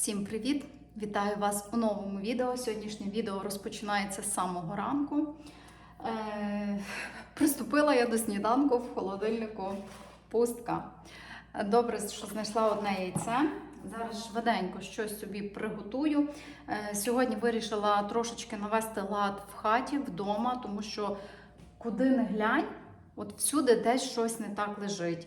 Всім привіт! Вітаю вас у новому відео. Сьогоднішнє відео розпочинається з самого ранку. Е, приступила я до сніданку в холодильнику пустка. Добре, що знайшла одне яйце. Зараз швиденько щось собі приготую. Е, сьогодні вирішила трошечки навести лад в хаті вдома, тому що куди не глянь, от всюди десь щось не так лежить.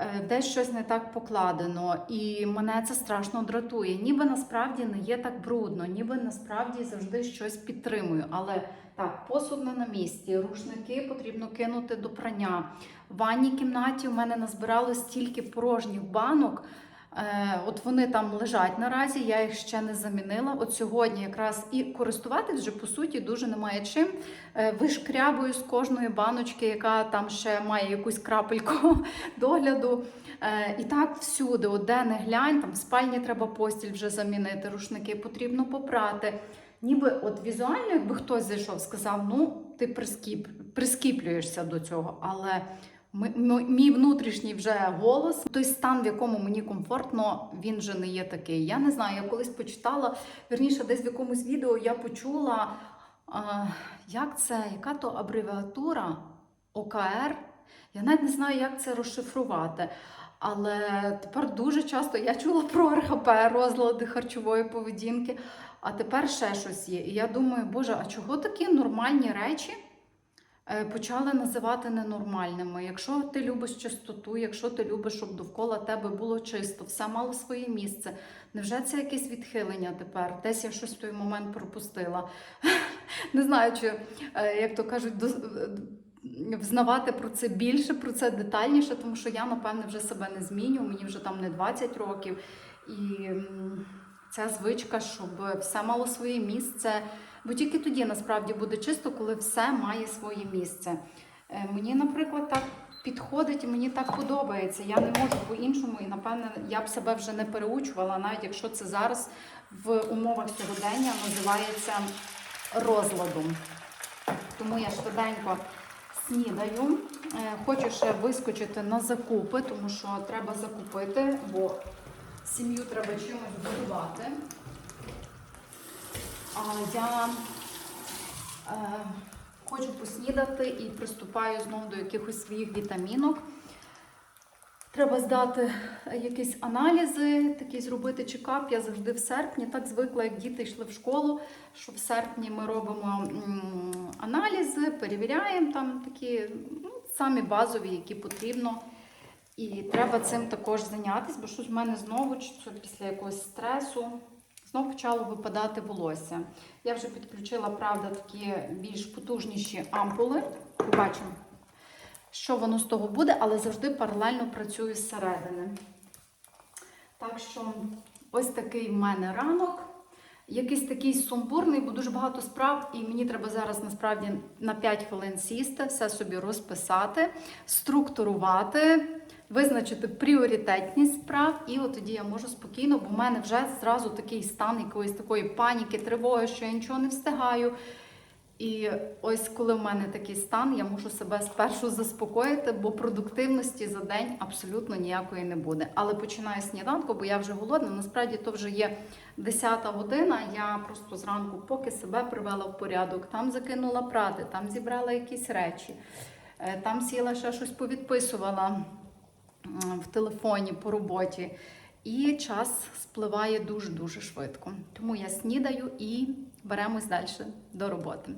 Е, Десь щось не так покладено, і мене це страшно дратує. Ніби насправді не є так брудно, ніби насправді завжди щось підтримую. Але так, посуд не на місці, рушники потрібно кинути до прання. В ванній кімнаті у мене назбирало стільки порожніх банок. Е, От вони там лежать наразі, я їх ще не замінила. От сьогодні якраз і користуватись вже по суті дуже немає чим. Е, Вишкрябую з кожної баночки, яка там ще має якусь крапельку догляду. Е, І так всюди, от де не глянь, там в спальні треба постіль вже замінити, рушники потрібно попрати. Ніби от візуально, якби хтось зайшов, сказав, ну ти прискіп, прискіплюєшся до цього, але. Мій внутрішній вже голос, той стан, в якому мені комфортно, він вже не є такий. Я не знаю, я колись почитала, вірніше, десь в якомусь відео я почула, а, як це, яка то абревіатура ОКР. Я навіть не знаю, як це розшифрувати. Але тепер дуже часто я чула про РХП, розлади харчової поведінки, а тепер ще щось є. І я думаю, Боже, а чого такі нормальні речі? Е, почали називати ненормальними. Якщо ти любиш чистоту, якщо ти любиш, щоб довкола тебе було чисто, все мало своє місце. Невже це якесь відхилення тепер? Десь я щось в той момент пропустила. Не знаю, чи, е, як то кажуть, е, взнавати про це більше, про це детальніше, тому що я, напевне, вже себе не зміню, мені вже там не 20 років. І ця звичка, щоб все мало своє місце. Бо тільки тоді насправді буде чисто, коли все має своє місце. Е, Мені, наприклад, так підходить і мені так подобається. Я не можу по-іншому, і напевне я б себе вже не переучувала, навіть якщо це зараз в умовах сьогодення називається розладом. Тому я швиденько снідаю. Е, Хочу ще вискочити на закупи, тому що треба закупити, бо сім'ю треба чимось годувати. Я е, хочу поснідати і приступаю знову до якихось своїх вітамінок. Треба здати якісь аналізи, такі зробити чекап. Я завжди в серпні так звикла, як діти йшли в школу, що в серпні ми робимо аналізи, перевіряємо там такі ну, самі базові, які потрібно. І треба цим також зайнятися, бо щось в мене знову чи це після якогось стресу знов почало випадати волосся. Я вже підключила, правда, такі більш потужніші ампули. Побачимо, що воно з того буде, але завжди паралельно працюю зсередини. Так що ось такий в мене ранок. Якийсь такий сумбурний, бо дуже багато справ, і мені треба зараз насправді на 5 хвилин сісти, все собі розписати, структурувати, визначити пріоритетність справ, і от тоді я можу спокійно, бо в мене вже зразу такий стан якоїсь такої паніки, тривоги, що я нічого не встигаю. І ось коли в мене такий стан, я можу себе спершу заспокоїти, бо продуктивності за день абсолютно ніякої не буде. Але починаю сніданку, бо я вже голодна. Насправді то вже є 10 година. Я просто зранку, поки себе привела в порядок, там закинула прати, там зібрала якісь речі, е, там сіла ще щось повідписувала в телефоні по роботі. І час спливає дуже-дуже швидко. Тому я снідаю і беремось далі до роботи.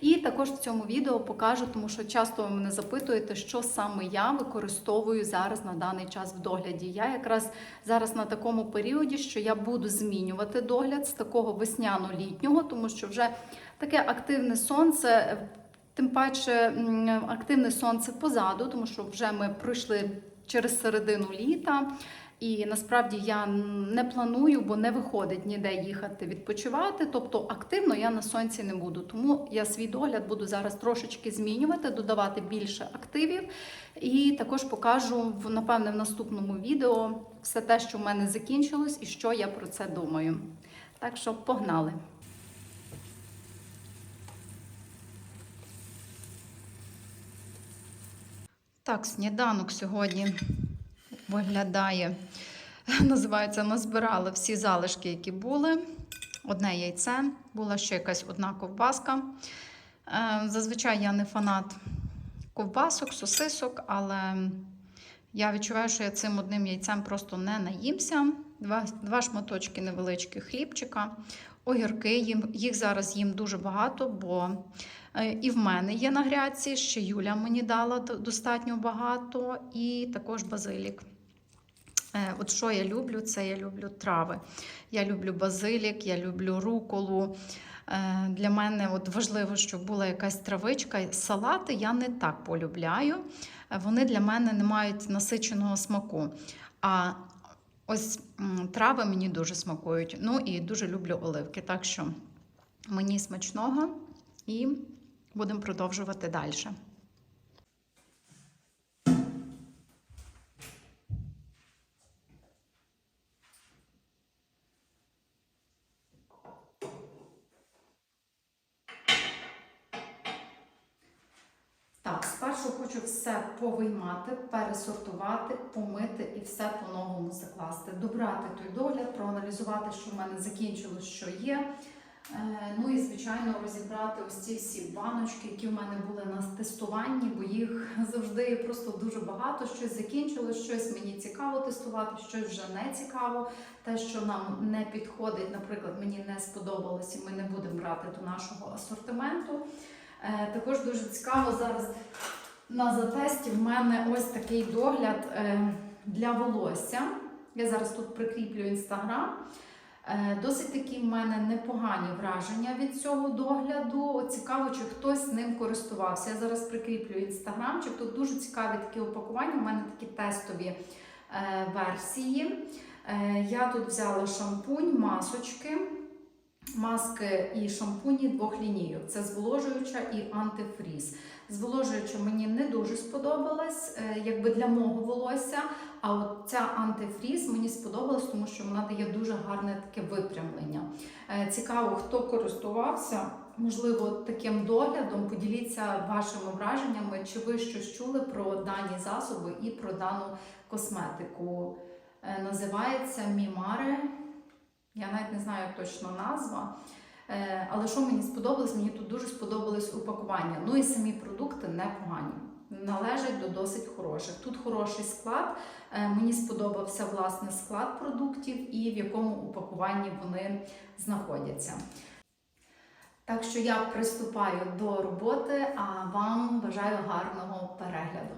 І також в цьому відео покажу, тому що часто ви мене запитуєте, що саме я використовую зараз на даний час в догляді. Я якраз зараз на такому періоді, що я буду змінювати догляд з такого весняно-літнього, тому що вже таке активне сонце. Тим паче активне сонце позаду, тому що вже ми пройшли через середину літа. І насправді я не планую, бо не виходить ніде їхати відпочивати. Тобто активно я на сонці не буду. Тому я свій догляд буду зараз трошечки змінювати, додавати більше активів. І також покажу в напевне в наступному відео все те, що в мене закінчилось, і що я про це думаю. Так що погнали! Так, сніданок сьогодні виглядає називається, назбирала всі залишки, які були. Одне яйце, була ще якась одна ковбаска. Е, Зазвичай я не фанат ковбасок, сосисок, але я відчуваю, що я цим одним яйцем просто не наїмся. Два, два шматочки невеличких хлібчика, огірки. Їм, їх зараз їм дуже багато, бо і в мене є на грядці, ще Юля мені дала достатньо багато, і також базилік. Е, От що я люблю, це я люблю трави. Я люблю базилік, я люблю руколу. Е, Для мене от важливо, щоб була якась травичка. Салати я не так полюбляю. Е, Вони для мене не мають насиченого смаку. А ось трави мені дуже смакують. Ну і дуже люблю оливки. Так що мені смачного і будемо продовжувати далі. Так, спершу хочу все повиймати, пересортувати, помити і все по-новому закласти. Добрати той догляд, проаналізувати, що в мене закінчилось, що є. Е, Ну і, звичайно, розібрати ось ці всі баночки, які в мене були на тестуванні, бо їх завжди просто дуже багато. Щось закінчилось, щось мені цікаво тестувати, щось вже не цікаво. Те, що нам не підходить, наприклад, мені не сподобалось, і ми не будемо брати до нашого асортименту. Е, Також дуже цікаво зараз на затесті в мене ось такий догляд е, для волосся. Я зараз тут прикріплю інстаграм. Е, Досить такі в мене непогані враження від цього догляду. Цікаво, чи хтось ним користувався. Я зараз прикріплю інстаграмчик. Тут дуже цікаві такі упакування. У мене такі тестові е, версії. Е, Я тут взяла шампунь, масочки. Маски і шампуні двох лінійок. Це зволожуюча і антифріз. Зволожуюча мені не дуже сподобалась, е, якби для мого волосся. А от ця антифріз мені сподобалась, тому що вона дає дуже гарне таке випрямлення. Е, Цікаво, хто користувався, можливо, таким доглядом. Поділіться вашими враженнями, чи ви щось чули про дані засоби і про дану косметику. Е, Називається Мімаре. Я навіть не знаю як точно назва. Е, Але що мені сподобалось? Мені тут дуже сподобалось упакування. Ну і самі продукти непогані. Належать до досить хороших. Тут хороший склад. Е, Мені сподобався власне склад продуктів і в якому упакуванні вони знаходяться. Так що я приступаю до роботи, а вам бажаю гарного перегляду.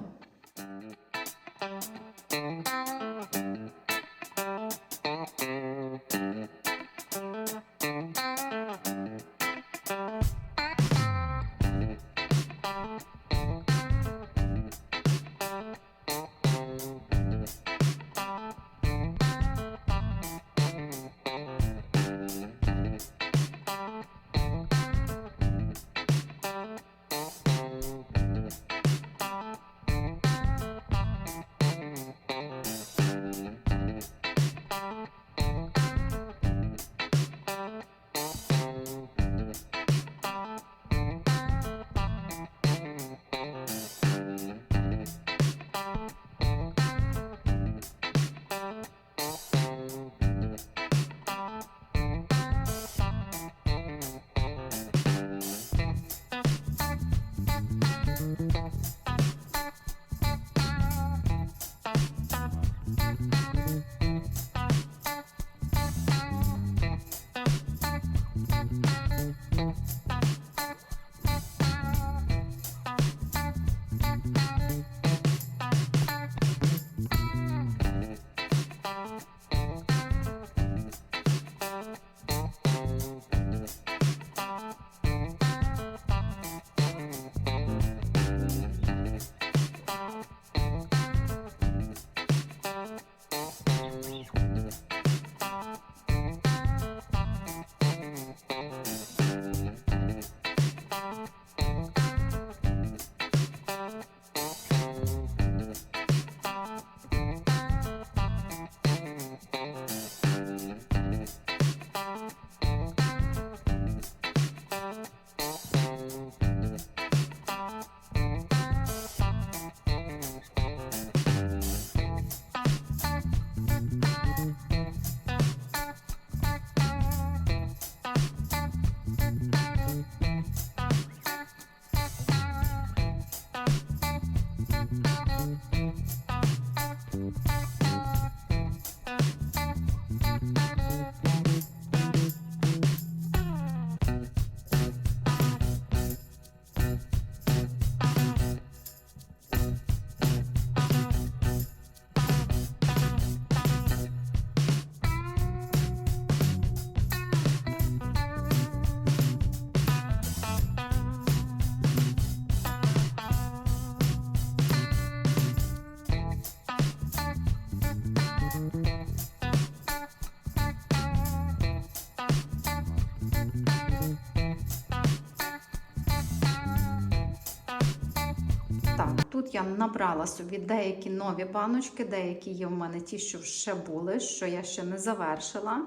Я набрала собі деякі нові баночки, деякі є в мене ті, що ще були, що я ще не завершила.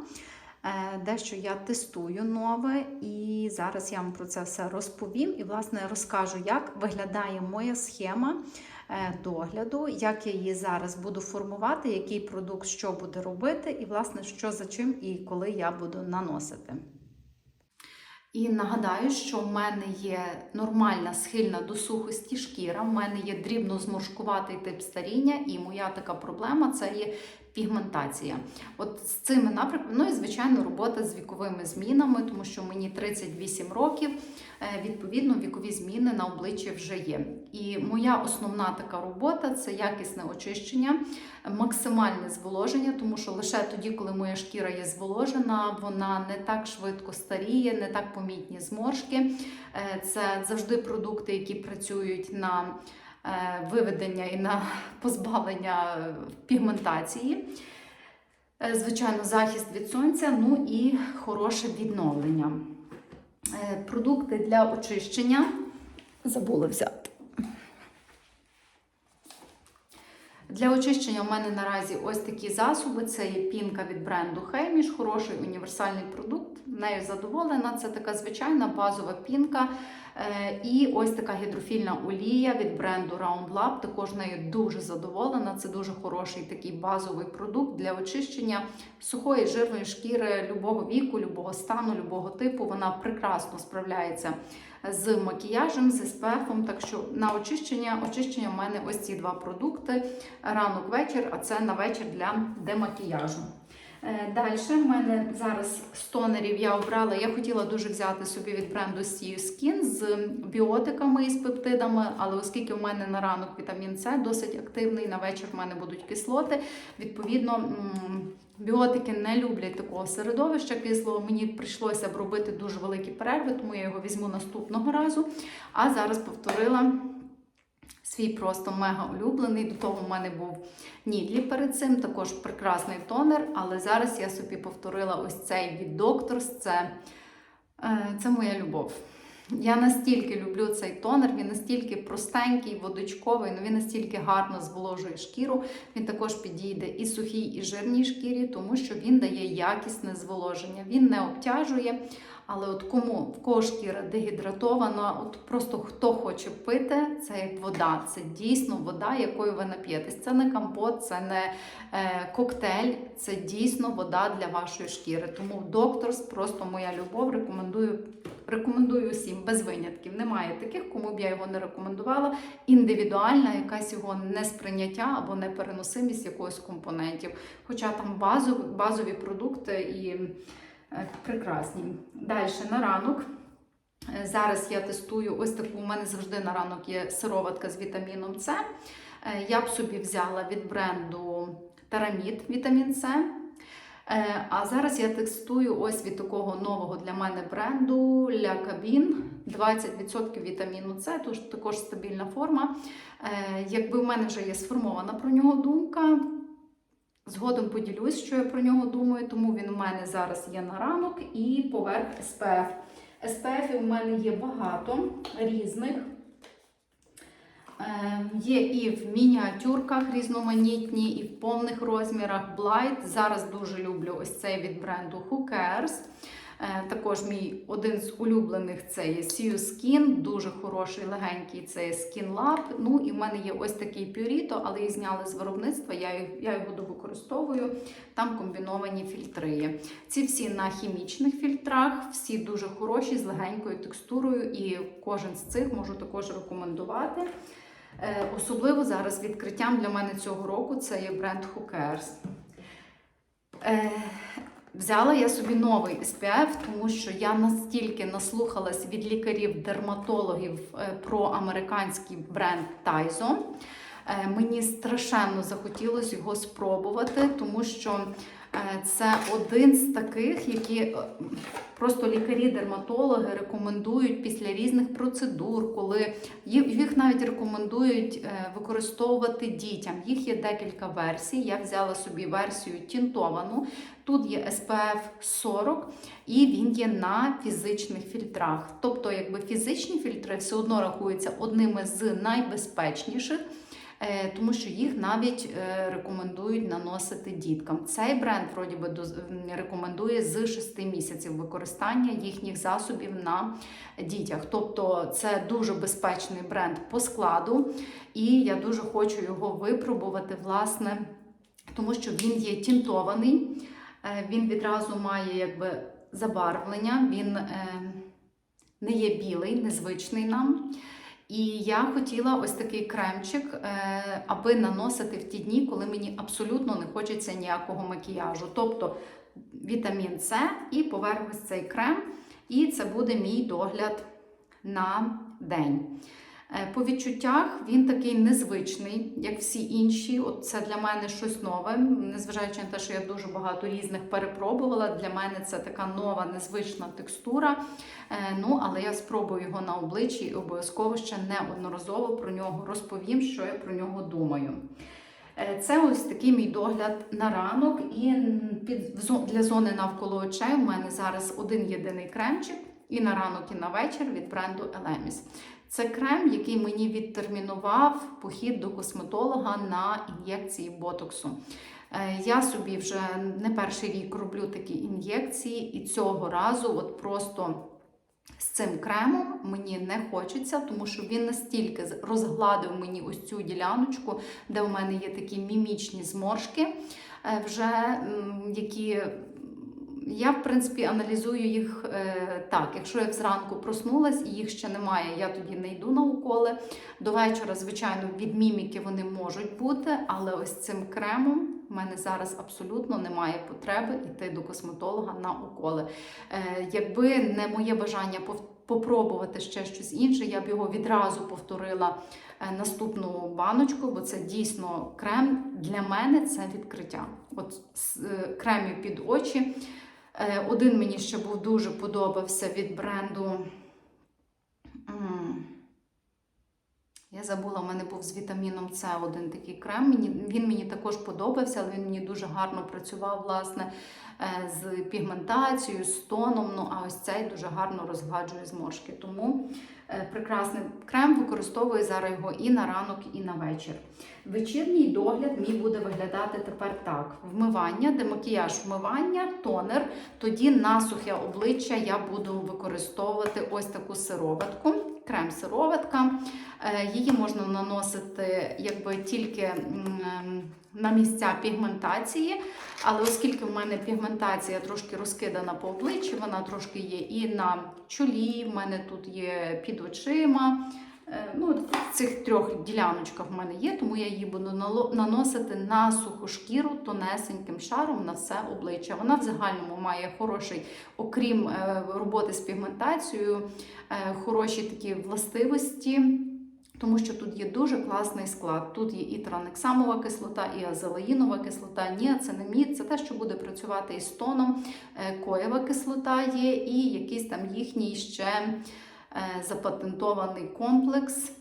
Е, Дещо я тестую нове, і зараз я вам про це все розповім і, власне, розкажу, як виглядає моя схема е, догляду, як я її зараз буду формувати, який продукт що буде робити, і, власне, що за чим і коли я буду наносити. І нагадаю, що в мене є нормальна схильна до сухості шкіра, в мене є дрібно зморшкуватий тип старіння, і моя така проблема це є пігментація. От з цими напрямками, ну і звичайно, робота з віковими змінами, тому що мені 38 років, е, відповідно, вікові зміни на обличчі вже є. І моя основна така робота це якісне очищення, максимальне зволоження, тому що лише тоді, коли моя шкіра є зволожена, вона не так швидко старіє, не так помітні зморшки. Е, Це завжди продукти, які працюють на виведення і на позбавлення пігментації. Е, Звичайно, захист від сонця, ну і хороше відновлення. Е, Продукти для очищення забула взяти. Для очищення у мене наразі ось такі засоби. Це є пінка від бренду Хейміш, хороший універсальний продукт. Нею задоволена. Це така звичайна базова пінка. Е, І ось така гідрофільна олія від бренду Round Lab. Також нею дуже задоволена. Це дуже хороший такий базовий продукт для очищення сухої жирної шкіри любого віку, любого стану, любого типу. Вона прекрасно справляється з макіяжем, з SPF. Так що на очищення, очищення в мене ось ці два продукти. Ранок вечір, а це на вечір для демакіяжу. Далі в мене зараз з тонерів я обрала. Я хотіла дуже взяти собі від бренду Sea Skin з біотиками і з пептидами, але оскільки в мене на ранок вітамін С досить активний, на вечір в мене будуть кислоти. Відповідно, біотики не люблять такого середовища кислого. Мені прийшлося б робити дуже великі перерви, тому я його візьму наступного разу. А зараз повторила. Свій просто мега улюблений. До того в мене був Нідлі перед цим, також прекрасний тонер. Але зараз я собі повторила ось цей від Doctors. Це, е, це моя любов. Я настільки люблю цей тонер, він настільки простенький, водочковий, ну він настільки гарно зволожує шкіру. Він також підійде і сухій, і жирній шкірі, тому що він дає якісне зволоження. Він не обтяжує. Але от кому в кого шкіра дегідратована, от просто хто хоче пити, це як вода. Це дійсно вода, якою ви нап'єтесь. Це не компот, це не е, коктейль, це дійсно вода для вашої шкіри. Тому докторс просто моя любов. Рекомендую рекомендую усім без винятків. Немає таких, кому б я його не рекомендувала. Індивідуальна якась його несприйняття або непереносимість якогось компонентів. Хоча там базові, базові продукти і. Е, Прекрасні. Далі на ранок. Е, Зараз я тестую ось таку. У мене завжди на ранок є сироватка з вітаміном С. Е, Я б собі взяла від бренду Тарамід вітамін С. А зараз я тестую ось від такого нового для мене бренду La Cabin 20% вітаміну С, тож також стабільна форма. Якби в мене вже є сформована про нього думка, Згодом поділюсь, що я про нього думаю, тому він у мене зараз є на ранок і поверх SPF. SPF у мене є багато різних. Е, Є і в мініатюрках різноманітні, і в повних розмірах Blight. Зараз дуже люблю ось цей від бренду Who Cares. Також мій один з улюблених це є Sea Skin, дуже хороший, легенький це є Skin Lab. Ну і в мене є ось такий Purito, але її зняли з виробництва, я, я його довикористовую. Там комбіновані фільтри є. Ці всі на хімічних фільтрах, всі дуже хороші, з легенькою текстурою, і кожен з цих можу також рекомендувати. Е, Особливо зараз відкриттям для мене цього року це є бренд Cares. Е, Взяла я собі новий SPF, тому що я настільки наслухалась від лікарів-дерматологів е, про американський бренд Taizo. Е, Мені страшенно захотілося його спробувати, тому що Це один з таких, які е, просто лікарі-дерматологи рекомендують після різних процедур, коли їх навіть рекомендують е, використовувати дітям. Їх є декілька версій. Я взяла собі версію тінтовану. Тут є SPF 40 і він є на фізичних фільтрах. Тобто, якби фізичні фільтри все одно рахуються одними з найбезпечніших. Е, Тому що їх навіть е, рекомендують наносити діткам. Цей бренд вроді би рекомендує з 6 місяців використання їхніх засобів на дітях. Тобто це дуже безпечний бренд по складу, і я дуже хочу його випробувати, власне, тому що він є тінтований, е, він відразу має якби забарвлення, він не є білий, незвичний нам. І я хотіла ось такий кремчик, е, аби наносити в ті дні, коли мені абсолютно не хочеться ніякого макіяжу. Тобто вітамін С і поверх ось цей крем. І це буде мій догляд на день. Е, По відчуттях він такий незвичний, як всі інші. От це для мене щось нове, незважаючи на те, що я дуже багато різних перепробувала. Для мене це така нова, незвична текстура. Е, Ну, але я спробую його на обличчі і обов'язково ще неодноразово про нього розповім, що я про нього думаю. Е, Це ось такий мій догляд на ранок, і під для зони навколо очей у мене зараз один єдиний кремчик, і на ранок, і на вечір від бренду Elemis. Це крем, який мені відтермінував похід до косметолога на ін'єкції ботоксу. Е, Я собі вже не перший рік роблю такі ін'єкції, і цього разу от просто з цим кремом мені не хочеться, тому що він настільки розгладив мені ось цю діляночку, де у мене є такі мімічні зморшки, е, вже які. Я, в принципі, аналізую їх е, так. Якщо я зранку проснулась і їх ще немає, я тоді не йду на уколи. До вечора, звичайно, від міміки вони можуть бути, але ось цим кремом в мене зараз абсолютно немає потреби йти до косметолога на уколи. Е, якби не моє бажання попробувати ще щось інше, я б його відразу повторила е, наступну баночку, бо це дійсно крем для мене це відкриття. От е, кремів під очі. Е, Один мені ще був дуже подобався від бренду. Я забула, в мене був з вітаміном С один такий крем. Він мені також подобався, але він мені дуже гарно працював власне е, з пігментацією, з тоном. Ну, а ось цей дуже гарно розгладжує зморшки. Тому прекрасний крем використовую зараз його і на ранок, і на вечір. Вечірній догляд мій буде виглядати тепер так: вмивання, демакіяж вмивання, тонер. Тоді на сухе обличчя я буду використовувати ось таку сироватку, крем-сироватка. Е, Її можна наносити якби тільки на місця пігментації, але оскільки в мене пігментація трошки розкидана по обличчі, вона трошки є і на чолі, в мене тут є під очима. Е, Ну, в цих трьох діляночках в мене є, тому я її буду наносити на суху шкіру тонесеньким шаром на все обличчя. Вона в загальному має хороший, окрім е, роботи з пігментацією, е, хороші такі властивості. Тому що тут є дуже класний склад. Тут є і транексамова кислота, і азелаїнова кислота, ніацинамід. Це те, що буде працювати із тоном. Коєва кислота є, і якийсь там їхній ще запатентований комплекс.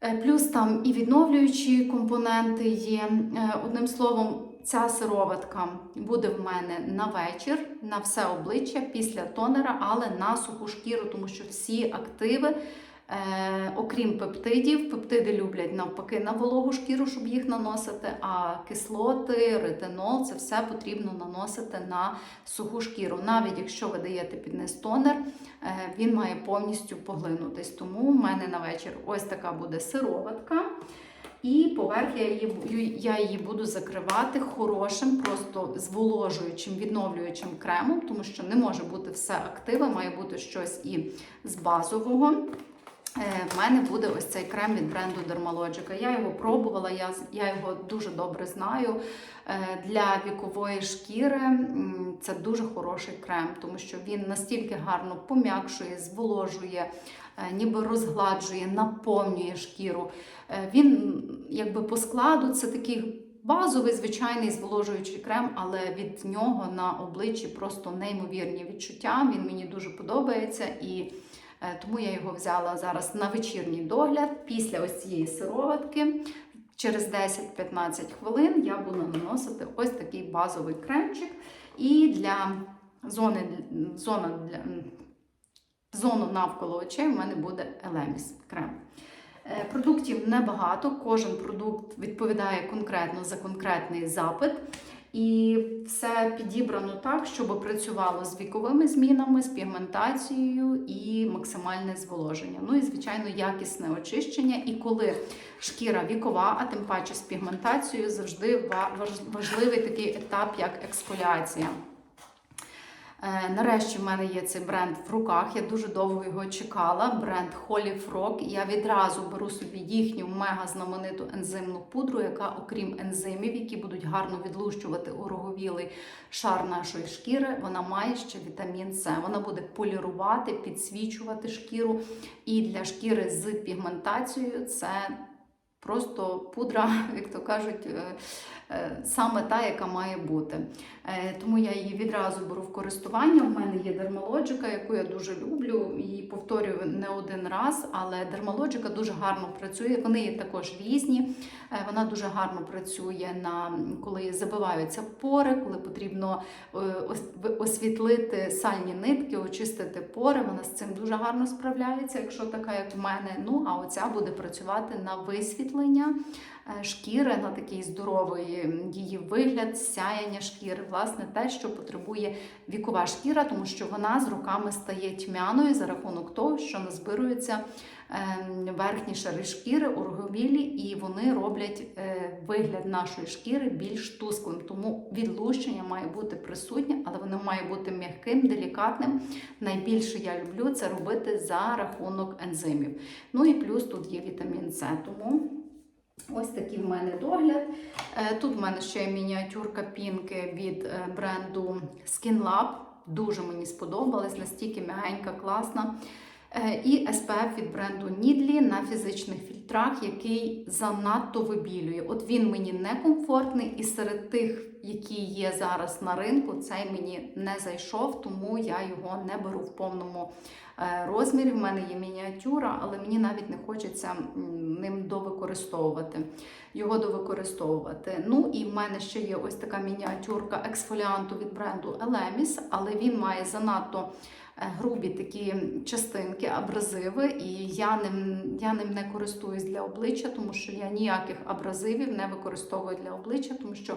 Е, Плюс там і відновлюючі компоненти є. Е, Одним словом, ця сироватка буде в мене на вечір, на все обличчя після тонера, але на суху шкіру, тому що всі активи. Е, окрім пептидів, пептиди люблять навпаки на вологу шкіру, щоб їх наносити, а кислоти, ретинол це все потрібно наносити на суху шкіру. Навіть якщо ви даєте під низ тонер, е, він має повністю поглинутись. Тому в мене на вечір ось така буде сироватка. І поверх я її, я її буду закривати хорошим, просто зволожуючим, відновлюючим кремом, тому що не може бути все активе, має бути щось і з базового. Е, В мене буде ось цей крем від бренду Dermalogica. Я його пробувала, я, я його дуже добре знаю. Е, Для вікової шкіри це дуже хороший крем, тому що він настільки гарно пом'якшує, зволожує, е, ніби розгладжує, наповнює шкіру. Він, якби по складу, це такий базовий звичайний зволожуючий крем, але від нього на обличчі просто неймовірні відчуття. Він мені дуже подобається і. Е, Тому я його взяла зараз на вечірній догляд. Після ось цієї сироватки, через 10-15 хвилин я буду наносити ось такий базовий кремчик. І для зони, зона для, зону навколо очей в мене буде Елеміс крем. Е, Продуктів небагато, кожен продукт відповідає конкретно за конкретний запит. І все підібрано так, щоб працювало з віковими змінами, з пігментацією і максимальне зволоження. Ну і, звичайно, якісне очищення. І коли шкіра вікова, а тим паче з пігментацією, завжди важливий такий етап, як ексфоліація. Е, Нарешті в мене є цей бренд в руках. Я дуже довго його чекала. Бренд Holy Frog. Я відразу беру собі їхню мега знамениту ензимну пудру, яка, окрім ензимів, які будуть гарно відлущувати ороговілий шар нашої шкіри, вона має ще вітамін С. Вона буде полірувати, підсвічувати шкіру. І для шкіри з пігментацією це просто пудра, як то кажуть. Е, Саме та, яка має бути. Е, Тому я її відразу беру в користування. У мене є дермалоджика, яку я дуже люблю. Її повторюю не один раз, але дермалоджика дуже гарно працює. Вони є також різні. Е, Вона дуже гарно працює на коли забиваються пори, коли потрібно освітлити сальні нитки, очистити пори. Вона з цим дуже гарно справляється, якщо така, як в мене. Ну а оця буде працювати на висвітлення шкіри, на такий здоровий її вигляд, сяяння шкіри, власне, те, що потребує вікова шкіра, тому що вона з роками стає тьмяною за рахунок того, що назбируються ем, верхні шари шкіри, ороговілі, і вони роблять е, вигляд нашої шкіри більш тусклим. Тому відлущення має бути присутнє, але воно має бути м'яким, делікатним. Найбільше я люблю це робити за рахунок ензимів. Ну і плюс тут є вітамін С. Тому ось такий в мене догляд. Е, Тут в мене ще мініатюрка пінки від е, бренду SkinLab. Дуже мені сподобалась, настільки м'ягенька, класна. Е, І SPF від бренду Needly на фізичних фільтрах, який занадто вибілює. От він мені некомфортний, і серед тих, які є зараз на ринку, цей мені не зайшов, тому я його не беру в повному е, розмірі. В мене є мініатюра, але мені навіть не хочеться ним довикористовувати. Його довикористовувати. Ну і в мене ще є ось така мініатюрка ексфоліанту від бренду Elemis, але він має занадто е, грубі такі частинки, абразиви, і я ним, я ним не користуюсь для обличчя, тому що я ніяких абразивів не використовую для обличчя, тому що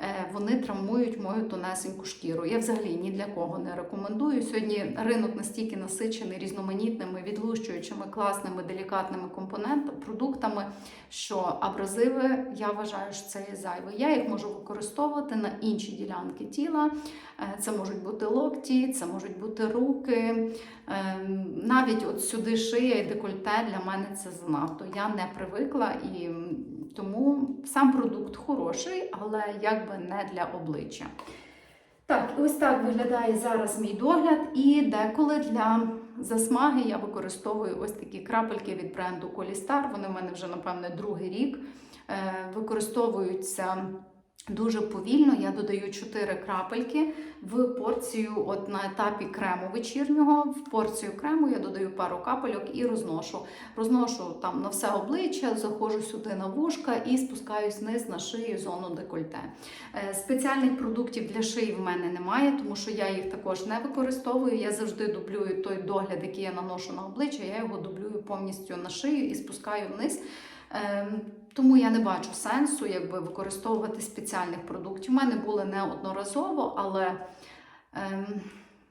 е, вони травмують мою тонесеньку шкіру. Я взагалі ні для кого не рекомендую. Сьогодні ринок настільки насичений різноманітними, відлущуючими, класними, делікатними компонентами, продуктами, що абразиви, я вважаю, що це є зайве. Я їх можу використовувати на інші ділянки тіла. Е, Це можуть бути локті, це можуть бути руки. Ем, Навіть от сюди шия і декольте для мене це занадто. Я не привикла і тому сам продукт хороший, але якби не для обличчя. Так, ось так виглядає зараз мій догляд. І деколи для засмаги я використовую ось такі крапельки від бренду Колістар. Вони в мене вже, напевне, другий рік. Е, Використовуються дуже повільно. Я додаю 4 крапельки в порцію, от на етапі крему вечірнього. В порцію крему я додаю пару капельок і розношу. Розношу там на все обличчя, заходжу сюди на вушка і спускаюсь вниз на шию зону декольте. Е, Спеціальних продуктів для шиї в мене немає, тому що я їх також не використовую. Я завжди дублюю той догляд, який я наношу на обличчя, я його дублюю повністю на шию і спускаю вниз. Тому я не бачу сенсу якби, використовувати спеціальних продуктів. У мене були неодноразово, але ем,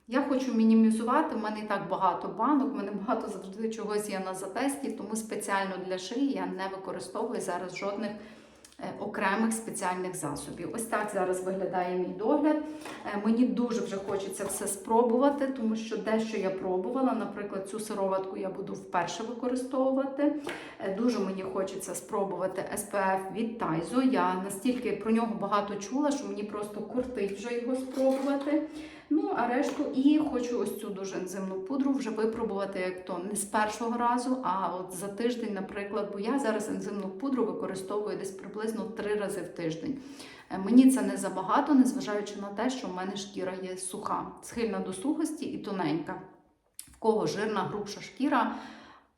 я хочу мінімізувати. У мене і так багато банок, в мене багато завжди чогось є на затесті, тому спеціально для шиї я не використовую зараз жодних окремих спеціальних засобів. Ось так зараз виглядає мій догляд. Е, Мені дуже вже хочеться все спробувати, тому що дещо я пробувала. Наприклад, цю сироватку я буду вперше використовувати. Е, Дуже мені хочеться спробувати SPF від Taizo. Я настільки про нього багато чула, що мені просто кортить вже його спробувати. Ну, а решту і хочу ось цю дуже ензимну пудру вже випробувати як то не з першого разу, а от за тиждень, наприклад, бо я зараз ензимну пудру використовую десь приблизно три рази в тиждень. Е, Мені це не забагато, незважаючи на те, що в мене шкіра є суха, схильна до сухості і тоненька. В кого жирна, грубша шкіра.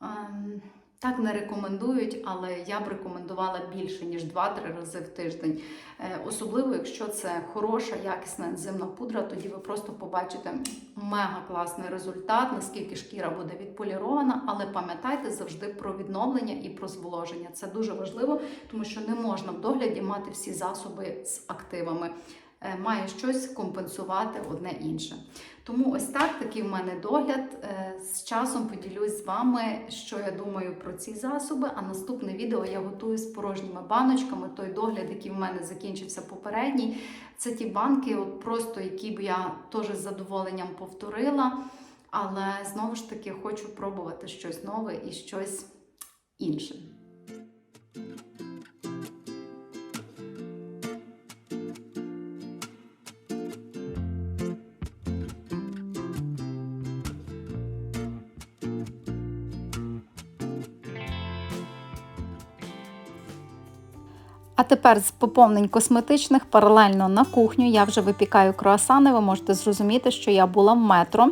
ем, Так не рекомендують, але я б рекомендувала більше, ніж 2-3 рази в тиждень. Е, Особливо, якщо це хороша, якісна ензимна пудра, тоді ви просто побачите мега класний результат, наскільки шкіра буде відполірована. Але пам'ятайте завжди про відновлення і про зволоження. Це дуже важливо, тому що не можна в догляді мати всі засоби з активами. Е, Має щось компенсувати одне інше. Тому ось так, такий в мене догляд. Е, З часом поділюсь з вами, що я думаю про ці засоби. А наступне відео я готую з порожніми баночками. Той догляд, який в мене закінчився попередній, це ті банки, от просто які б я теж з задоволенням повторила. Але знову ж таки хочу пробувати щось нове і щось інше. А тепер з поповнень косметичних паралельно на кухню я вже випікаю круасани. Ви можете зрозуміти, що я була в метро.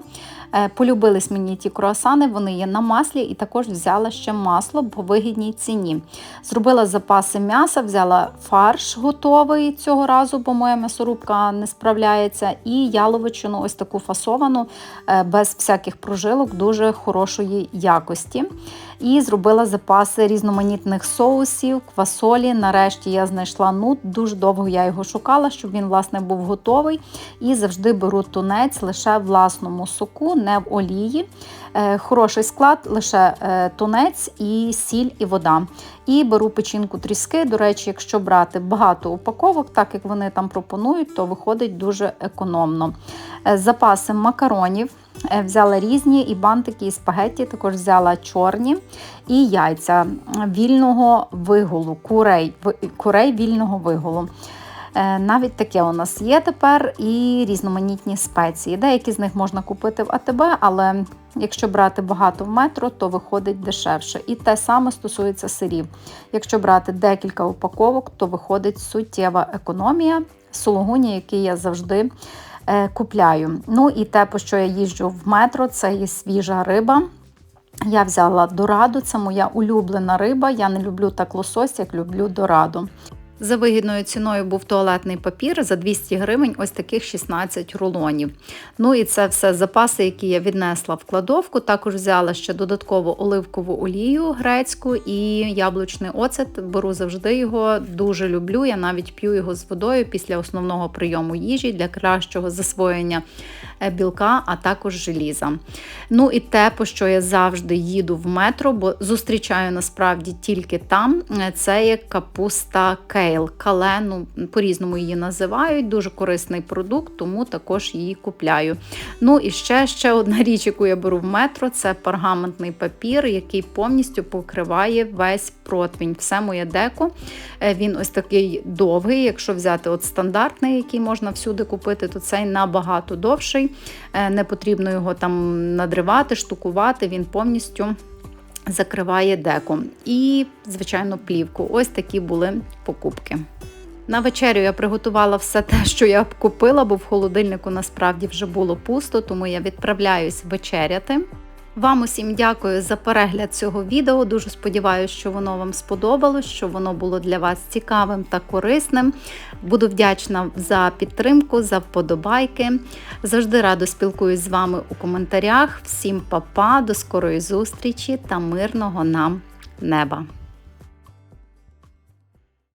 Е, Полюбились мені ті круасани, вони є на маслі, і також взяла ще масло по вигідній ціні. Зробила запаси м'яса, взяла фарш готовий цього разу, бо моя м'ясорубка не справляється. І яловичину, ось таку фасовану, е, без всяких прожилок, дуже хорошої якості. І зробила запаси різноманітних соусів, квасолі. Нарешті я знайшла нут. Дуже довго я його шукала, щоб він власне був готовий. І завжди беру тунець лише власному соку, не в олії. Е, Хороший склад, лише е, тунець і сіль і вода. І беру печінку тріски. До речі, якщо брати багато упаковок, так як вони там пропонують, то виходить дуже економно. Е, Запаси макаронів. Взяла різні і бантики, і спагетті, також взяла чорні і яйця вільного вигулу, курей, курей вільного вигулу. Е, Навіть таке у нас є тепер і різноманітні спеції. Деякі з них можна купити в АТБ, але якщо брати багато в метро, то виходить дешевше. І те саме стосується сирів. Якщо брати декілька упаковок, то виходить суттєва економія. Сологуні, який я завжди е, купляю. Ну і те, по що я їжджу в метро, це є свіжа риба. Я взяла дораду, це моя улюблена риба. Я не люблю так лосось, як люблю дораду. За вигідною ціною був туалетний папір за 200 гривень, ось таких 16 рулонів. Ну і це все запаси, які я віднесла в кладовку. Також взяла ще додатково оливкову олію грецьку і яблучний оцет. Беру завжди його, дуже люблю. Я навіть п'ю його з водою після основного прийому їжі для кращого засвоєння е, білка, а також желіза. Ну і те, по що я завжди їду в метро, бо зустрічаю насправді тільки там. е, Це є капуста кейл, кале, по-різному її називають. Дуже корисний продукт, тому також її купляю. Ну і ще, ще одна річ, яку я беру в метро, це пергаментний папір, який повністю покриває весь противень. Все моє деко. Е, Він ось такий довгий. Якщо взяти от стандартний, який можна всюди купити, то цей набагато довший. Е, Не потрібно його там надривати, штукувати. Він повністю закриває деком. І, звичайно, плівку. Ось такі були покупки. На вечерю я приготувала все те, що я купила, бо в холодильнику насправді вже було пусто, тому я відправляюсь вечеряти. Вам усім дякую за перегляд цього відео. Дуже сподіваюся, що воно вам сподобалось, що воно було для вас цікавим та корисним. Буду вдячна за підтримку, за вподобайки. Завжди радо спілкуюсь з вами у коментарях. Всім па-па, до скорої зустрічі та мирного нам неба!